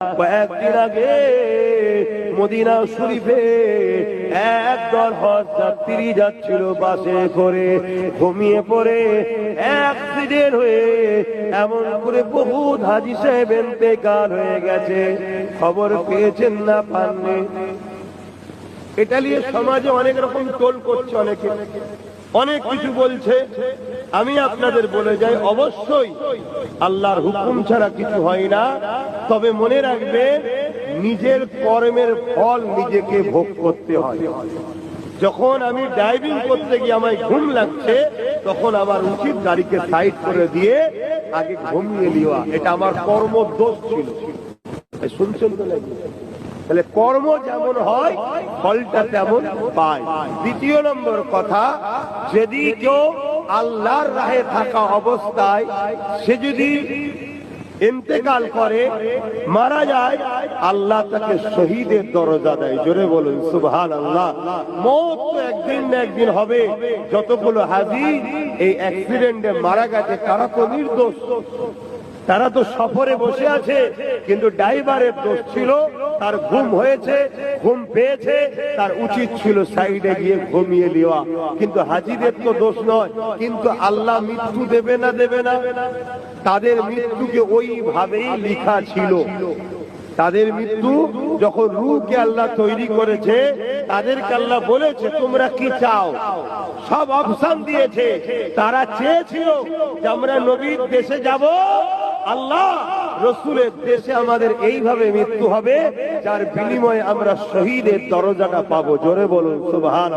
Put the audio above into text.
কয়েকদিন আগে মদিনা শরীফে একদল হজ যাত্রী যাচ্ছিল বাসে করে, ঘুমিয়ে পড়ে অ্যাক্সিডেন্ট হয়ে এমন করে বহু হাজি সাহেব এতেকাল হয়ে গেছে, খবর পেয়েছেন না পাননি। এটা নিয়ে সমাজে অনেক রকম টোল করছে অনেকে। অনেক কিছু বলছে। আমি আপনাদের বলে যাই, অবশ্যই আল্লাহর হুকুম ছাড়া কিছু হয় না। তবে মনে রাখবে, নিজের কর্মের ফল নিজেকে ভোগ করতে হয়। যখন আমি ড্রাইভিং করতে গিয়ে আমায় ঘুম লাগছে, তখন আমার উচিত গাড়িকে সাইড করে দিয়ে আগে ঘুমিয়ে নেওয়া। এটা আমার কর্মদোষ ছিল। শুনছেন তো নাকি? তাহলে কর্ম যেমন হয়, ফলটা তেমন পায়। দ্বিতীয় নম্বর কথা, যদি কেউ আল্লাহর রাহে থাকা অবস্থায় সে যদি ইন্তেকাল করে, মারা যায়, আল্লাহ তাকে শহীদের দরজা দেয়। জোরে বলুন সুবহান আল্লাহ মত একদিন না একদিন হবে। যতগুলো হাজি এই অ্যাক্সিডেন্টে মারা গেছে, তারা তো নির্দোষ। তারা তো সফরে বসে আছে, কিন্তু ড্রাইভারের দোষ ছিল, তার ঘুম হয়েছে, ঘুম পেয়েছে, তার উচিত ছিল সাইডে গিয়ে ঘুমিয়ে নেওয়া। কিন্তু হাজিদের তো দোষ নয়, কিন্তু আল্লাহ মৃত্যু দেবে না দেবে না। তাদের মৃত্যুকে ওইভাবেই লিখা ছিল। তাদের মৃত্যু যখন রুহকে আল্লাহ তৈরি করেছে, তাদেরকে আল্লাহ বলেছে, তোমরা কি চাও? সব অপশন দিয়েছে। তারা চেয়েছিল যে আমরা নবীর দেশে যাব আল্লাহ রসুলের দেশে আমাদের এইভাবে মৃত্যু হবে, যার বিনিময়ে আমরা শহীদের দরজাটা পাবো। জোরে বলুন সুবহান